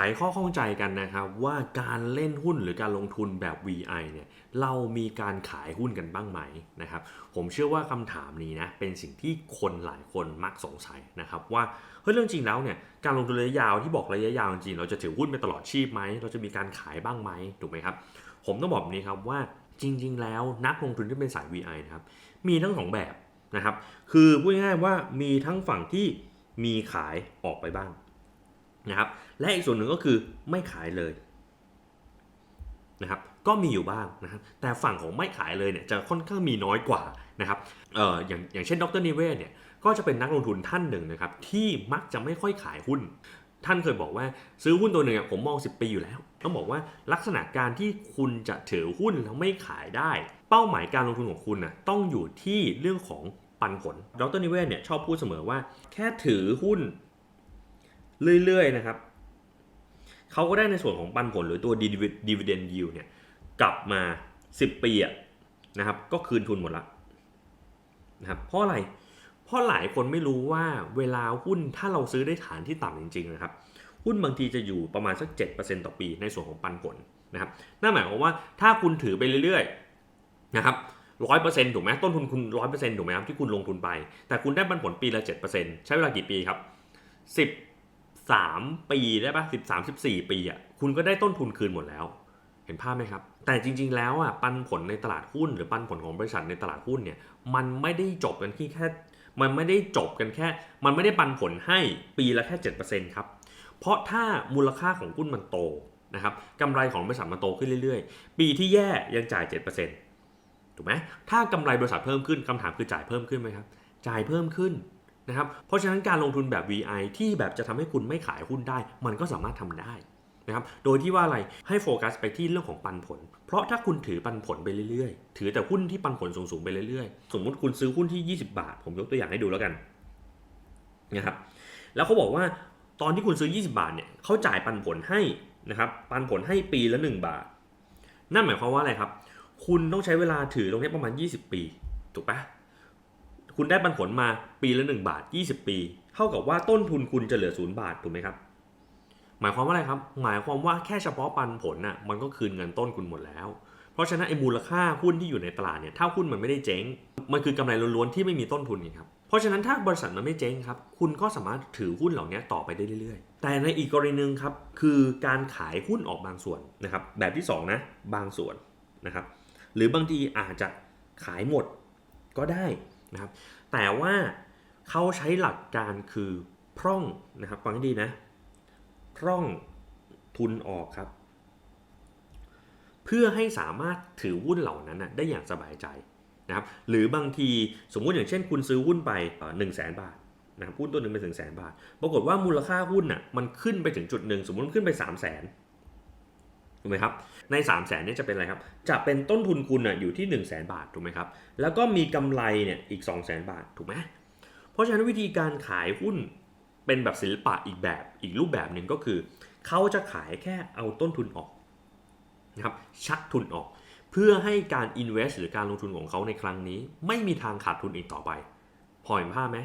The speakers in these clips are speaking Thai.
ไขข้อข้องใจกันนะครับว่าการเล่นหุ้นหรือการลงทุนแบบ VI เนี่ยเรามีการขายหุ้นกันบ้างไหมนะครับผมเชื่อว่าคำถามนี้นะเป็นสิ่งที่คนหลายคนมักสงสัยนะครับว่าเฮ้ยเรื่องจริงแล้วเนี่ยการลงทุนระยะยาวที่บอกระยะยาวจริงๆเราจะถือหุ้นไปตลอดชีพไหมเราจะมีการขายบ้างไหมถูกไหมครับผมต้องบอกนี้ครับว่าจริง ๆ แล้วนักลงทุนที่เป็นสาย VI นะครับมีทั้งสองแบบนะครับคือพูดง่ายๆว่ามีทั้งฝั่งที่มีขายออกไปบ้าง นะครับและอีกส่วนหนึ่งก็คือไม่ขายเลยนะครับก็มีอยู่บ้างนะครับแต่ฝั่งของไม่ขายเลยเนี่ยจะค่อนข้างมีน้อยกว่านะครับเอ่ออย่างอย่างเช่นดรนิเวศเนี่ยก็จะเป็นนักลงทุนท่านหนึ่งนะครับที่มักจะไม่ค่อยขายหุ้น ท่านเคยบอกว่าซื้อหุ้นตัวหนึ่งผมมอง 10 ปีอยู่แล้วต้องบอกว่าลักษณะการที่คุณจะถือหุ้นแล้วไม่ขายได้ เป้าหมายการลงทุนของคุณนะต้องอยู่ที่เรื่องของปันผล ดรนิเวศเนี่ยชอบพูดเสมอว่า แค่ถือหุ้น เรื่อยๆนะครับเขาก็ได้ในส่วนของปันผลหรือตัว dividend yield เนี่ยกลับมา 10 ปีอะนะครับก็คืนทุนหมดละนะครับเพราะอะไร เพราะหลายคนไม่รู้ว่าเวลาหุ้นถ้าเราซื้อได้ฐานที่ต่ำจริงๆนะครับหุ้นบางทีจะอยู่ประมาณสัก 7%ต่อปีในส่วนของปันผลนะครับนั่นหมายความว่าถ้าคุณถือไปเรื่อยๆนะครับร้อยเปอร์เซ็นต์ถูกไหมต้นทุนคุณร้อยเปอร์เซ็นต์ถูกไหมครับที่คุณลงทุนไป แต่คุณได้ปันผลปีละเจ็ดเปอร์เซ็นต์ใช้เวลากี่ปีครับสิบ สามปีได้ปะสิบสามสิบสี่ปีอะคุณก็ได้ต้นทุนคืนหมดแล้ว เห็นภาพไหมครับ แต่จริง ๆ แล้วอะปันผลในตลาดหุ้น หรือปันผลของบริษัทในตลาดหุ้นเนี่ยมันไม่ได้จบกันที่แค่ มันไม่ได้จบกันแค่ มันไม่ได้ปันผลให้ปีละแค่ 7%ครับ เพราะถ้ามูลค่าของหุ้นมันโตนะครับกำไรของบริษัทมันโตขึ้นเรื่อยๆ ปีที่แย่ยังจ่าย 7%ถูกไหมถ้ากำไรบริษัทเพิ่มขึ้นคำถามคือจ่ายเพิ่มขึ้นไหมครับ จ่ายเพิ่มขึ้น นะครับเพราะฉะนั้นการลงทุนแบบ VI ที่แบบจะทำให้คุณไม่ขายหุ้นได้ มันก็สามารถทำได้นะครับโดยที่ว่าอะไรให้โฟกัสไปที่เรื่องของปันผล เพราะถ้าคุณถือปันผลไปเรื่อยๆ ถือแต่หุ้นที่ปันผลสูงๆไปเรื่อยๆ สมมุติคุณซื้อหุ้นที่ 20 บาท ผมยกตัวอย่างให้ดูแล้วกันนะครับแล้วเขาบอกว่าตอนที่คุณซื้อ 20 บาทเนี่ยเขาจ่ายปันผลให้นะครับปันผลให้ปีละ 1 บาท นั่นหมายความว่าอะไรครับ คุณต้องใช้เวลาถือตรงนี้ประมาณ 20 ปี ถูกปะ คุณได้ปันผลมาปีละ 1 บาท 20 ปี เท่ากับว่าต้นทุนคุณจะเหลือ 0 บาท ถูกไหมครับ หมายความว่าอะไรครับ หมายความว่าแค่เฉพาะปันผลน่ะ มันก็คืนเงินต้นคุณหมดแล้ว เพราะฉะนั้นไอ้มูลค่าหุ้นที่อยู่ในตลาดเนี่ย ถ้าหุ้นมันไม่ได้เจ๊ง มันคือกำไรล้วนๆที่ไม่มีต้นทุนไงครับ เพราะฉะนั้นถ้าบริษัทมันไม่เจ๊งครับ คุณก็สามารถถือหุ้นเหล่านี้ต่อไปได้เรื่อยๆ แต่ในอีกกรณีหนึ่งครับ คือการขายหุ้นออกบางส่วนนะครับ แบบที่สองนะบางส่วนนะครับ หรือบางทีอาจจะขายหมดก็ได้ นะครับ แต่ว่าเขาใช้หลักการคือพร่องนะครับฟังให้ดีนะพร่องทุนออกครับ เพื่อให้สามารถถือหุ้นเหล่านั้นนะได้อย่างสบายใจนะครับ หรือบางทีสมมุติอย่างเช่น คุณซื้อหุ้นไปหนึ่งแสนบาทนะครับหุ้นตัวหนึ่งไปถึงแสนบาท ปรากฏว่ามูลค่าหุ้นน่ะมันขึ้นไปถึงจุดหนึ่งสมมติมันขึ้นไป3 0 0แสน ถูกไหมครับ ใน 3 0 0แสนนี้จะเป็นอะไรครับ จะเป็นต้นทุนคุณนะอยู่ที่ 1 0 0 0 0แสนบาทถูกไหมครับ แล้วก็มีกำไรเนี่ยอีก 2 0 0แสนบาทถูกไหมเพราะฉะนั้นวิธีการขายหุ้นเป็นแบบศิลปะอีกแบบอีกรูปแบบหนึ่งก็คือ เขาจะขายแค่เอาต้นทุนออกนะครับชักทุนออก เพื่อให้การ invest หรือการลงทุนของเขาในครั้งนี้ ไม่มีทางขาดทุนอีกต่อไปพอเห็นภาพไหม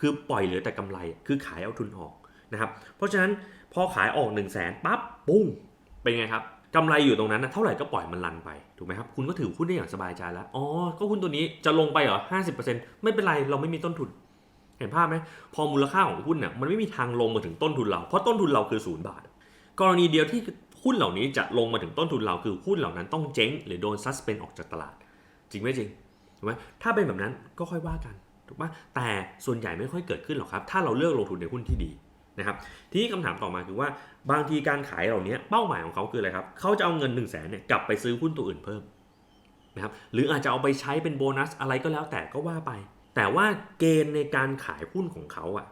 คือปล่อยเหลือแต่กำไรคือขายเอาทุนออกนะครับเพราะฉะนั้นพอขายออก1นึ่งแสนปั๊บปุ้ง เป็นไงครับกำไรอยู่ตรงนั้นนะเท่าไหร่ก็ปล่อยมันรันไปถูกไหมครับคุณก็ถือหุ้นได้อย่างสบายใจแล้วอ๋อก็หุ้นตัวนี้จะลงไปเหรอห้าสิบเปอร์เซ็นต์ไม่เป็นไรเราไม่มีต้นทุน เห็นภาพไหมพอมูลค่าของหุ้นเนี่ยมันไม่มีทางลงมาถึงต้นทุนเรา เพราะต้นทุนเราคือศูนย์บาท กรณีเดียวที่หุ้นเหล่านี้จะลงมาถึงต้นทุนเราคือหุ้นเหล่านั้นต้องเจ๊งหรือโดนซัสเพนออกจากตลาด จริงไหมจริงถูกไหมถ้าเป็นแบบนั้นก็ค่อยว่ากันถูกปะแต่ส่วนใหญ่ไม่ค่อยเกิดขึ้นหรอกครับ ถ้าเราเลือกลงทุนในหุ้นที่ดี นะครับทีนี้คำถามต่อมาคือว่าบางทีการขายเหล่านี้เป้าหมายของเขาคืออะไรครับเขาจะเอาเงิน1นึ่งแสนเนี่ยกลับไปซื้อหุ้นตัวอื่นเพิ่มนะครับหรืออาจจะเอาไปใช้เป็นโบนัสอะไรก็แล้วแต่ก็ว่าไป แต่ว่าเกณฑ์ในการขายหุ้นของเขาอะ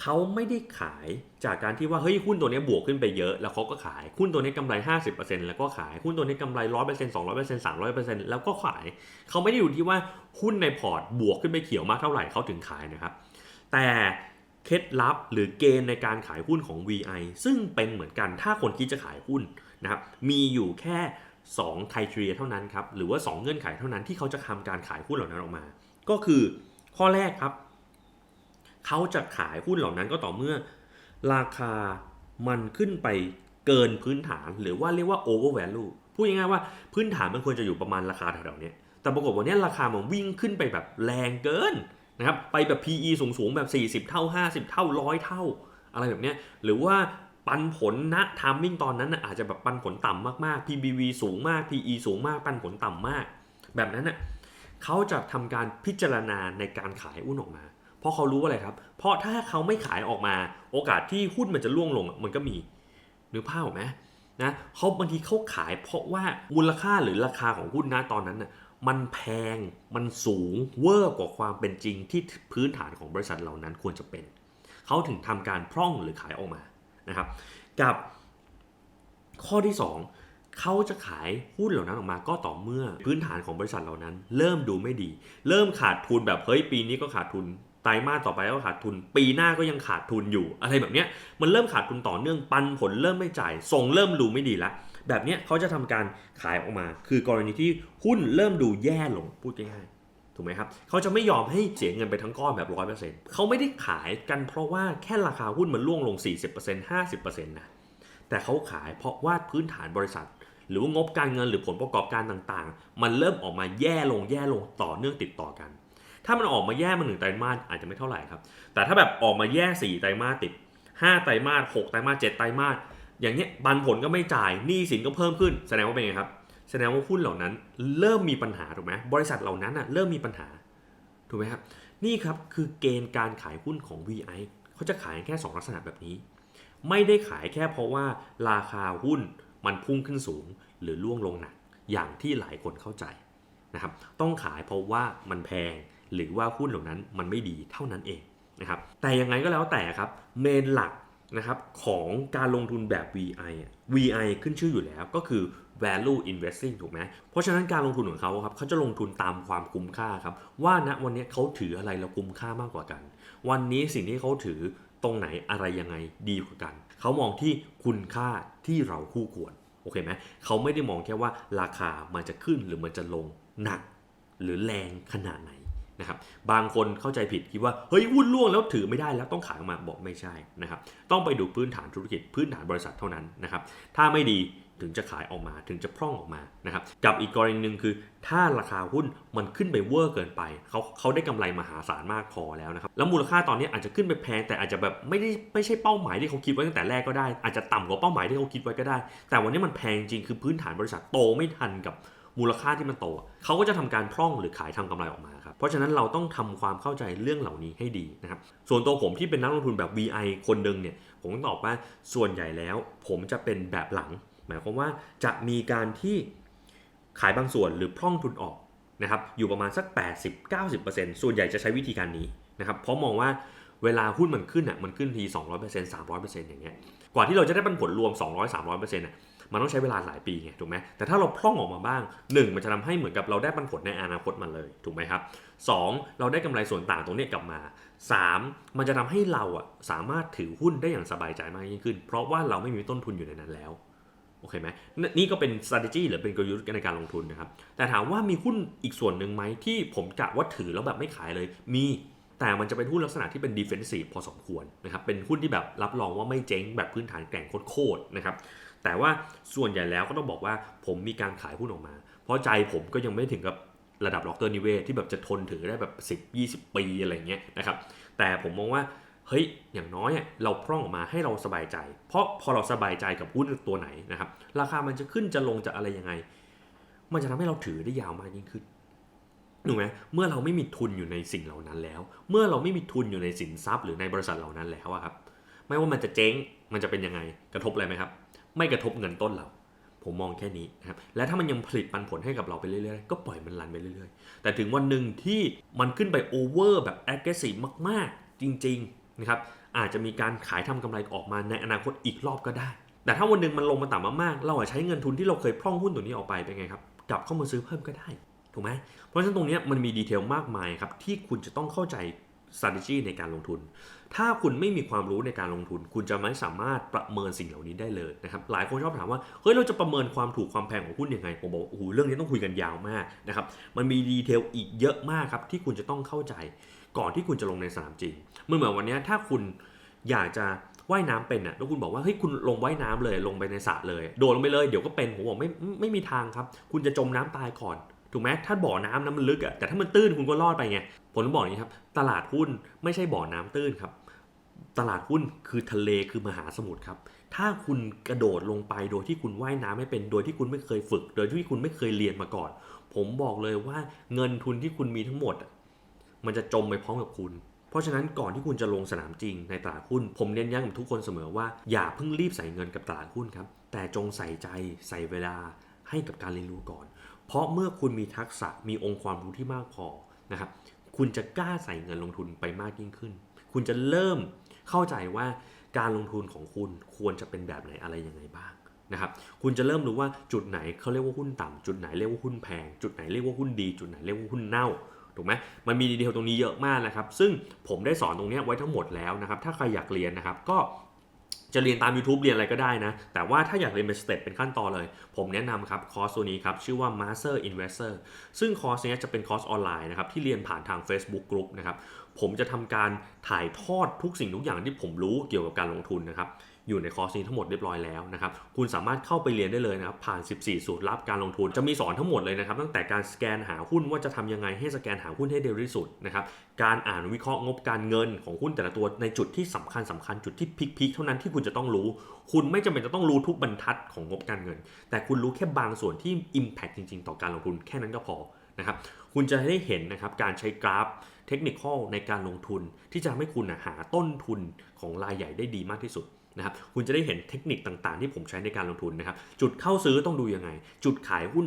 เขาไม่ได้ขายจากการที่ว่าเฮ้ยหุ้นตัวนี้บวกขึ้นไปเยอะ แล้วเขาก็ขายหุ้นตัวนี้กำไร 50%แล้วก็ขายหุ้นตัวนี้กำไร 100% 200% 300%แล้วก็ขายเขาไม่ได้อยู่ที่ว่าหุ้นในพอร์ตบวกขึ้นไปเขียวมากเท่าไหร่เขาถึงขายนะครับ แต่ เคล็ดลับหรือเกณฑ์ในการขายหุ้นของ VI ซึ่งเป็นเหมือนกันถ้าคนคิดจะขายหุ้นนะครับมีอยู่แค่2 c r i t e r i a เท่านั้นครับหรือว่า 2 เงื่อนไขเท่านั้นที่เขาจะทำการขายหุ้นเหล่านั้นออกมา ก็คือข้อแรกครับ เขาจะขายหุ้นเหล่านั้นก็ต่อเมื่อ ราคามันขึ้นไปเกินพื้นฐานหรือว่าเรียกว่า over value พูดง่ายๆว่าพื้นฐานมันควรจะอยู่ประมาณราคาแถวๆนี้แต่ปรากฏวันนี้ราคามันวิ่งขึ้นไปแบบแรงเกิน นะครับไปแบบ PE สูงๆแบบ 40 เท่า 50 เท่า100เท่า อะไรแบบเนี้ยหรือว่าปันผลณทามมิ่งตอนนั้นนะอาจจะแบบปันผลต่ำมากๆ PBV สูงมาก PE สูงมากปันผลต่ำมาก แบบนั้นน่ะเขาจะทำการพิจารณาในการขายหุ้นออกมา เพราะเขารู้ว่าอะไรครับ เพราะถ้าเขาไม่ขายออกมา โอกาสที่หุ้นมันจะร่วงลงมันก็มีนึกภาพออกไหมนะเขาบางทีเขาขายเพราะว่ามูลค่าหรือราคาของหุ้นนะตอนนั้นน่ะ มันแพงมันสูงเวอร์กว่าความเป็นจริงที่พื้นฐานของบริษัทเหล่านั้นควรจะเป็น เขาถึงทำการพร่องหรือขายออกมานะครับกับข้อที่ 2 เขาจะขายหุ้นเหล่านั้นออกมาก็ต่อเมื่อพื้นฐานของบริษัทเหล่านั้น เริ่มดูไม่ดี เริ่มขาดทุนแบบเฮ้ยปีนี้ก็ขาดทุนไตรมาสต่อไปก็ขาดทุน ปีหน้าก็ยังขาดทุนอยู่ อะไรแบบเนี้ยมันเริ่มขาดทุนต่อเนื่องปันผลเริ่มไม่จ่ายส่งเริ่มดูไม่ดีแล้ว แบบเนี้ยเขาจะทำการขายออกมา คือกรณีที่หุ้นเริ่มดูแย่ลงพูดง่ายๆถูกไหมครับเขาจะไม่ยอมให้เสียเงินไปทั้งก้อนแบบร้อยเปอร์เซ็นต์เขาไม่ได้ขายกันเพราะว่าแค่ราคาหุ้นมันร่วงลง 40% 50%นะแต่เขาขายเพราะว่าพื้นฐานบริษัท หรือว่างบการเงินหรือผลประกอบการต่างๆ มันเริ่มออกมาแย่ลงแย่ลงต่อเนื่องติดต่อกัน ถ้ามันออกมาแย่มาหนึ่งไตรมาสอาจจะไม่เท่าไหร่ครับ แต่ถ้าแบบออกมาแย่สี่ไตรมาสติดห้าไตรมาสหกไตรมาสเจ็ดไตรมาส อย่างเงี้ยปันผลก็ไม่จ่ายหนี้สินก็เพิ่มขึ้น แสดงว่าเป็นไงครับ แสดงว่าหุ้นเหล่านั้นเริ่มมีปัญหาถูกไหมบริษัทเหล่านั้นอะเริ่มมีปัญหาถูกไหมครับนี่ครับคือเกณฑ์การขายหุ้นของ VI เขาจะขายแค่ 2 ลักษณะแบบนี้ ไม่ได้ขายแค่เพราะว่าราคาหุ้นมันพุ่งขึ้นสูงหรือล่วงลงหนักอย่างที่หลายคนเข้าใจนะครับต้องขายเพราะว่ามันแพงหรือว่าหุ้นเหล่านั้นมันไม่ดีเท่านั้นเองนะครับแต่ยังไงก็แล้วแต่ครับเมนหลัก นะครับของการลงทุนแบบ VI อะ VI ขึ้นชื่ออยู่แล้วก็คือ value investing ถูกไหมเพราะฉะนั้นการลงทุนของเขาครับเขาจะลงทุนตามความคุ้มค่าครับ ว่าณวันนี้เขาถืออะไรแล้วคุ้มค่ามากกว่ากัน วันนี้สิ่งที่เขาถือตรงไหนอะไรยังไงดีกว่ากัน เขามองที่คุณค่าที่เราคู่ควรโอเคไหมเขาไม่ได้มองแค่ว่าราคามันจะขึ้นหรือมันจะลงหนัก หรือแรงขนาดไหน นะครับบางคนเข้าใจผิดคิดว่าเฮ้ยหุ้นล่วงแล้วถือไม่ได้แล้วต้องขายออกมาบอกไม่ใช่นะครับต้องไปดูพื้นฐานธุรกิจพื้นฐานบริษัทเท่านั้นนะครับถ้าไม่ดีถึงจะขายออกมาถึงจะพร่องออกมานะครับกับอีกกรณีหนึ่งคือ ถ้าราคาหุ้นมันขึ้นไปเวอร์เกินไปเขาเขาได้กำไรมหาศาลมากพอแล้วนะครับแล้วมูลค่าตอนนี้อาจจะขึ้นไปแพงแต่อาจจะแบบไม่ได้ไม่ใช่เป้าหมายที่เขาคิดไว้ตั้งแต่แรกก็ได้อาจจะต่ำกว่าเป้าหมายที่เขาคิดไว้ก็ได้ แต่วันนี้มันแพงจริงคือพื้นฐานบริษัทโตไม่ทันกับ มูลค่าที่มันโตเขาก็จะทำการพร่องหรือขายทำกำไรออกมาครับเพราะฉะนั้นเราต้องทำความเข้าใจเรื่องเหล่านี้ให้ดีนะครับส่วนตัวผมที่เป็นนักลงทุนแบบ VI คนหนึ่งเนี่ยผมต้องตอบว่าส่วนใหญ่แล้ว ผมจะเป็นแบบหลัง หมายความว่าจะมีการที่ขายบางส่วนหรือพร่องทุนออกนะครับอยู่ประมาณสัก 80-90%ส่วนใหญ่จะใช้วิธีการนี้นะครับเพราะมองว่าเวลาหุ้นมันขึ้นอะมันขึ้นที 200% 300%อย่างเงี้ยกว่าที่เราจะได้ปันผลรวม 200-300%อะ มันต้องใช้เวลาหลายปีไงถูกไหมแต่ถ้าเราพร่องออกมาบ้าง 1 มันจะทำให้เหมือนกับเราได้ปันผลในอนาคตมันเลยถูกไหมครับ 2 เราได้กำไรส่วนต่างตรงนี้กลับมา 3 มันจะทำให้เราอะสามารถถือหุ้นได้อย่างสบายใจมากยิ่งขึ้น เพราะว่าเราไม่มีต้นทุนอยู่ในนั้นแล้วโอเคไหมนนี่ก็เป็น strategy หรือเป็นกลยุทธ์ในการลงทุนนะครับ แต่ถามว่ามีหุ้นอีกส่วนหนึ่งไหมที่ผมกะว่าถือแล้วแบบไม่ขายเลยมีแต่มันจะเป็นหุ้นลักษณะที่เป็น defensive พอสมควรนะครับ เป็นหุ้นที่แบบรับรองว่าไม่เจ๊งแบบพื้นฐานแกร่งโคตรๆนะครับ แต่ว่าส่วนใหญ่แล้วก็ต้องบอกว่าผมมีการขายหุ้นออกมา เพราะใจผมก็ยังไม่ถึงกับระดับล็อกเตอร์นิเวศที่แบบจะทนถือได้แบบ 10 20 ปีอะไรเงี้ยนะครับแต่ผมมองว่าเฮ้ยอย่างน้อยเราพร่องออกมาให้เราสบายใจ เพราะพอเราสบายใจกับหุ้นตัวไหนนะครับราคามันจะขึ้นจะลงจะอะไรยังไง มันจะทำให้เราถือได้ยาวมากยิ่งขึ้นถูกไหมเมื่อเราไม่มีทุนอยู่ในสิ่งเหล่านั้นแล้ว เมื่อเราไม่มีทุนอยู่ในสินทรัพย์หรือในบริษัทเหล่านั้นแล้วอะครับ ไม่ว่ามันจะเจ๊งมันจะเป็นยังไงกระทบอะไรไหมครับ ไม่กระทบเงินต้นเรา ผมมองแค่นี้นะครับและถ้ามันยังผลิตปันผลให้กับเราไปเรื่อยๆ ก็ปล่อยมันรันไปเรื่อยๆ แต่ถึงวันหนึ่งที่มันขึ้นไปโอเวอร์แบบ aggressive มากๆ จริงๆนะครับอาจจะมีการขายทำกำไรออกมาในอนาคตอีกรอบก็ได้ แต่ถ้าวันหนึ่งมันลงมาต่ำมากๆ เราอาจใช้เงินทุนที่เราเคยพร่องหุ้นตัวนี้ออกไปเป็นไงครับกลับเข้ามาซื้อเพิ่มก็ได้ถูกไหมเพราะฉะนั้นตรงนี้มันมีดีเทลมากมายครับที่คุณจะต้องเข้าใจ strategy ในการลงทุน ถ้าคุณไม่มีความรู้ในการลงทุน คุณจะไม่สามารถประเมินสิ่งเหล่านี้ได้เลยนะครับ หลายคนชอบถามว่า เฮ้ย เราจะประเมินความถูกความแพงของหุ้นยังไง ผมบอกโอ้โห เรื่องนี้ต้องคุยกันยาวมากนะครับ มันมีดีเทลอีกเยอะมากครับที่คุณจะต้องเข้าใจ ก่อนที่คุณจะลงในสนามจริง เมื่อเหมือนวันนี้ถ้าคุณอยากจะว่ายน้ำเป็นอะแล้วคุณบอกว่าเฮ้ยคุณลงว่ายน้ำเลยลงไปในสระเลย โดดลงไปเลยเดี๋ยวก็เป็นผมบอกไม่ไม่ไม่มีทางครับ คุณจะจมน้ำตายก่อน ถูกไหมถ้าบ่อน้ำน้ำมันลึกอะแต่ถ้ามันตื้นคุณก็รอดไปไงผมบอกอย่างนี้ครับ ตลาดหุ้นไม่ใช่บ่อน้ำตื้นครับ ตลาดหุ้นคือทะเลคือมหาสมุทรครับ ถ้าคุณกระโดดลงไปโดยที่คุณว่ายน้ำไม่เป็น โดยที่คุณไม่เคยฝึก โดยที่คุณไม่เคยเรียนมาก่อน ผมบอกเลยว่าเงินทุนที่คุณมีทั้งหมด มันจะจมไปพร้อมกับคุณเพราะฉะนั้นก่อนที่คุณจะลงสนามจริงในตลาดหุ้น ผมเน้นย้ำกับทุกคนเสมอว่าอย่าเพิ่งรีบใส่เงินกับตลาดหุ้นครับ แต่จงใส่ใจใส่เวลาให้กับการเรียนรู้ก่อน เพราะเมื่อคุณมีทักษะมีองค์ความรู้ที่มากพอนะครับ คุณจะกล้าใส่เงินลงทุนไปมากยิ่งขึ้น คุณจะเริ่มเข้าใจว่าการลงทุนของคุณควรจะเป็นแบบไหนอะไรยังไงบ้างนะครับ คุณจะเริ่มรู้ว่าจุดไหนเขาเรียกว่าหุ้นต่ำจุดไหนเรียกว่าหุ้นแพง จุดไหนเรียกว่าหุ้นดี จุดไหนเรียกว่าหุ้นเน่าถูกไหมมันมีดีเทลตรงนี้เยอะมากนะครับ ซึ่งผมได้สอนตรงนี้ไว้ทั้งหมดแล้วนะครับ ถ้าใครอยากเรียนนะครับ ก็ จะเรียนตาม YouTube เรียนอะไรก็ได้นะ แต่ว่าถ้าอยากเรียนเป็นสเต็ปเป็นขั้นตอนเลย ผมแนะนำครับคอร์สตัวนี้ครับชื่อว่า Master Investor ซึ่งคอร์สนี้จะเป็นคอร์สออนไลน์นะครับที่เรียนผ่านทาง Facebook Group นะครับผมจะทำการถ่ายทอดทุกสิ่งทุกอย่างที่ผมรู้เกี่ยวกับการลงทุนนะครับ อยู่ในคอร์สนี้ทั้งหมดเรียบร้อยแล้วนะครับ คุณสามารถเข้าไปเรียนได้เลยนะครับผ่าน 14 สูตรลับการลงทุน จะมีสอนทั้งหมดเลยนะครับตั้งแต่การสแกนหาหุ้นว่าจะทำยังไงให้สแกนหาหุ้นให้เร็วที่สุดนะครับการอ่านวิเคราะห์งบการเงินของหุ้นแต่ละตัวในจุดที่สำคัญสำคัญจุดที่พิกๆเท่านั้นที่คุณจะต้องรู้ คุณไม่จำเป็นจะต้องรู้ทุกบรรทัดของงบการเงิน แต่คุณรู้แค่บางส่วนที่ Impact จริง ๆ ต่อการลงทุนแค่นั้นก็พอนะครับคุณจะได้เห็นนะครับการใช้กราฟเทคนิคในการลงทุน ที่จะทำให้คุณนะหาต้นทุนของรายใหญ่ได้ดีมากที่สุด นะครับคุณจะได้เห็นเทคนิคต่างๆ ที่ผมใช้ในการลงทุนนะครับจุดเข้าซื้อต้องดูยังไง จุดขายหุ้น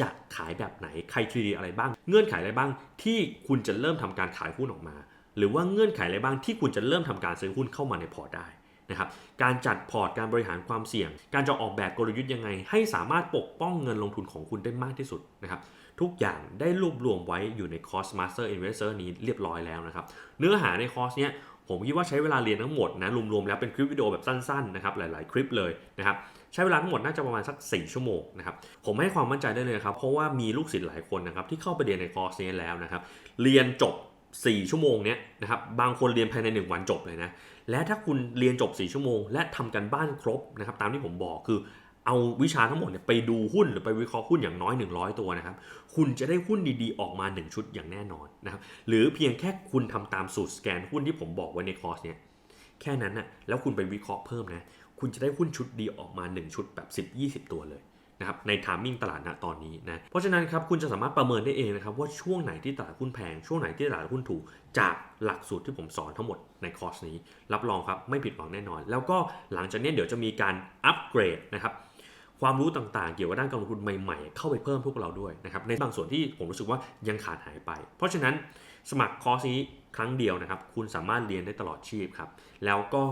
จะขายแบบไหนใครทีดีอะไรบ้าง เงื่อนไขอะไรบ้างที่คุณจะเริ่มทำการขายหุ้นออกมา หรือว่าเงื่อนไขอะไรบ้างที่คุณจะเริ่มทำการซื้อหุ้นเข้ามาในพอร์ตได้นะครับการจัดพอร์ตการบริหารความเสี่ยง การจะออกแบบกลยุทธ์ยังไง ให้สามารถปกป้องเงินลงทุนของคุณได้มากที่สุดนะครับทุกอย่างได้รวบรวมไว้อยู่ในคอร์ส Master Investor นี้เรียบร้อยแล้วนะครับ เนื้อหาในคอร์สเนี้ย ผมคิดว่าใช้เวลาเรียนทั้งหมดนะรวมๆแล้วเป็นคลิปวิดีโอแบบสั้นๆนะครับหลายๆ คลิปเลยนะครับใช้เวลาทั้งหมดน่าจะประมาณสัก 4 ชั่วโมงนะครับผมให้ความมั่นใจได้เลยครับเพราะว่ามีลูกศิษย์หลายคนนะครับที่เข้าไปเรียนในคอร์สนี้แล้วนะครับเรียนจบ 4 ชั่วโมงเนี้ยนะครับบางคนเรียนภายใน 1 วันจบเลยนะและถ้าคุณเรียนจบ 4 ชั่วโมง และทำกันบ้านครบนะครับตามที่ผมบอกคือ เอาวิชาทั้งหมดเนี่ยไปดูหุ้นหรือไปวิเคราะห์หุ้นอย่างน้อย 100 ตัวนะครับ คุณจะได้หุ้นดีๆ ออกมา 1 ชุดอย่างแน่นอนนะครับ หรือเพียงแค่คุณทำตามสูตรสแกนหุ้นที่ผมบอกไว้ในคอร์สเนี่ย แค่นั้นนะ่ะ แล้วคุณไปวิเคราะห์เพิ่มนะ คุณจะได้หุ้นชุดดีออกมา 1 ชุดแบบ 10-20 ตัวเลยนะครับในทามมิ่งตลาดณตอนนี้นะ เพราะฉะนั้นครับคุณจะสามารถประเมินได้เองนะครับว่าช่วงไหนที่ตลาดหุ้นแพง ช่วงไหนที่ตลาดหุ้นถูก จากหลักสูตรที่ผมสอนทั้งหมดในคอร์สนี้ รับรองครับไม่ผิดหวังแน่นอน แล้วก็หลังจากนี้เดี๋ยวจะมีการอัปเกรดนะครับ ความรู้ต่างๆ เกี่ยวกับด้านการลงทุนใหม่ๆ เข้าไปเพิ่มพวกเราด้วยนะครับในบางส่วนที่ผมรู้สึกว่ายังขาดหายไป เพราะฉะนั้นสมัครคอร์สนี้ครั้งเดียวนะครับ คุณสามารถเรียนได้ตลอดชีพครับ แล้วก็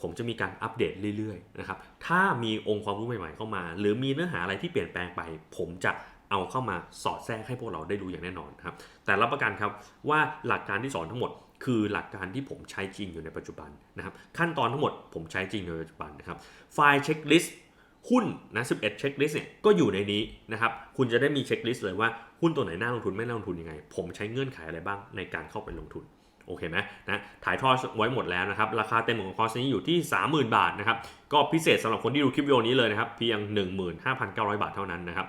ผมจะมีการอัปเดตเรื่อยๆนะครับ ถ้ามีองค์ความรู้ใหม่ๆเข้ามา หรือมีเนื้อหาอะไรที่เปลี่ยนแปลงไป ผมจะเอาเข้ามาสอดแทรกให้พวกเราได้ดูอย่างแน่นอนครับ แต่รับประกันครับว่าหลักการที่สอนทั้งหมด คือหลักการที่ผมใช้จริงอยู่ในปัจจุบันนะครับ ขั้นตอนทั้งหมดผมใช้จริงในปัจจุบันนะครับ ไฟล์เช็คลิสต์ หุ้นนะ11เช็คลิสต์เนี่ยก็อยู่ในนี้นะครับ คุณจะได้มีเช็คลิสต์เลยว่าหุ้นตัวไหนน่าลงทุนไม่น่าลงทุนยังไง ผมใช้เงื่อนไขอะไรบ้างในการเข้าไปลงทุนโอเคไหมนะถ่ายทอดไว้หมดแล้วนะครับ ราคาเต็มของคอร์สนี้อยู่ที่ 30,000 บาทนะครับ ก็พิเศษสำหรับคนที่ดูคลิปวิดีโอนี้เลยนะครับเพียง 15,900 บาทเท่านั้นนะครับ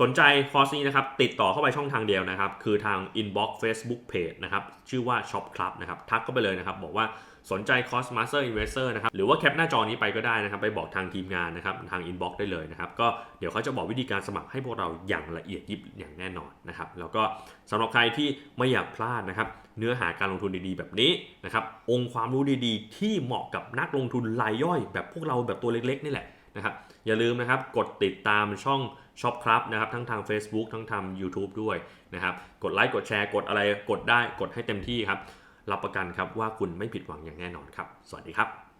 สนใจคอร์สนี้นะครับติดต่อเข้าไปช่องทางเดียวนะครับ คือทาง inbox Facebook Page นะครับชื่อว่า Shop Club นะครับทักเข้าไปเลยนะครับบอกว่า สนใจคอร์ส Master Investor นะครับหรือว่าแคปหน้าจอนี้ไปก็ได้นะครับไปบอกทางทีมงานนะครับทาง inbox ได้เลยนะครับก็เดี๋ยวเขาจะบอกวิธีการสมัครให้พวกเราอย่างละเอียดยิบอย่างแน่นอนนะครับแล้วก็สำหรับใครที่ไม่อยากพลาดนะครับเนื้อหาการลงทุนดีๆ แบบนี้นะครับองค์ความรู้ดีๆ ที่เหมาะกับนักลงทุนรายย่อย แบบพวกเราแบบตัวเล็กๆนี่แหละนะครับอย่าลืมนะครับกดติดตามช่องช็อปครับนะครับทั้งทาง Facebook ทั้งทาง YouTube ด้วยนะครับกดไลค์กดแชร์กดอะไรกดได้กดให้เต็มที่ครับ รับประกันครับว่าคุณไม่ผิดหวังอย่างแน่นอนครับ สวัสดีครับ